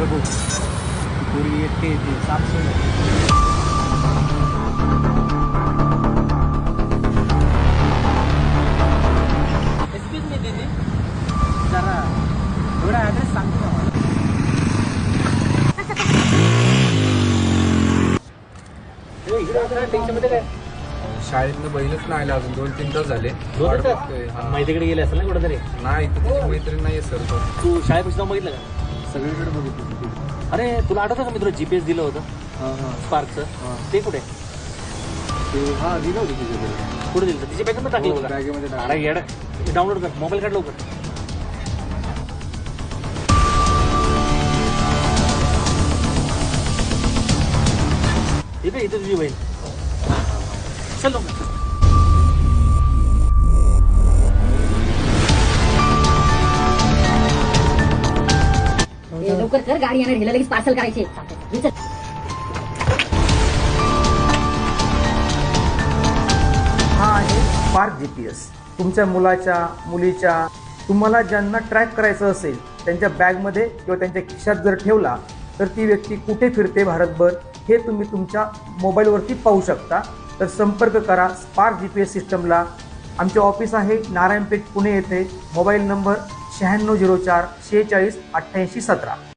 प्रभू. पूर्वी एकटे येते सापसून एक्सक्यूज मी दीदी जरा थोडा ॲड्रेस सांगतो का मला? ए, इकडे बघा, टेन्शनमध्ये काय? शाळेतनं बहीणच नाही आला अजून दोन तीन तास झाले. दोन वाट? बघतोय. हा. मैत्रीकडे गेले असेल ना कुठेतरी? नाही तर तिची मैत्रीण नाहीये सर. तो तू शाळेपासून जाऊन बघितलं का? सगळीकडे बघितलं अरे तुला आठवतं का मी तुला जीपीएस दिलं होतं? हां हां. स्पार्कचं ते कुठे? ते हां दिलं होतं तुझ्याकडे कुठे दिलं तिच्या बॅगमध्ये टाकलं हो, होतं. का? बॅगेमध्ये टाकलं. अरे येड. डाउनलोड कर. मोबाईल काढ लवकर. इथे इथे तुझी बहीण. चल लवकर लवकर कर गाडी येणार हिला लगेच पार्सल करायचे हा आहे पार्क जी पी एस तुमच्या मुलाच्या मुलीच्या तुम्हाला ज्यांना ट्रॅक करायचं असेल त्यांच्या बॅगमध्ये किंवा त्यांच्या खिशात जर ठेवला तर ती व्यक्ती कुठे फिरते भारतभर हे तुम्ही तुमच्या मोबाईलवरती पाहू शकता. तर संपर्क करा स्पार्क जी पी एस सिस्टमला आमचे ऑफिस आहे नारायणपेठ पुणे येथे. मोबाईल नंबर शहाण्णव झिरो चार शेहेचाळीस अठ्ठ्याऐंशी सतरा.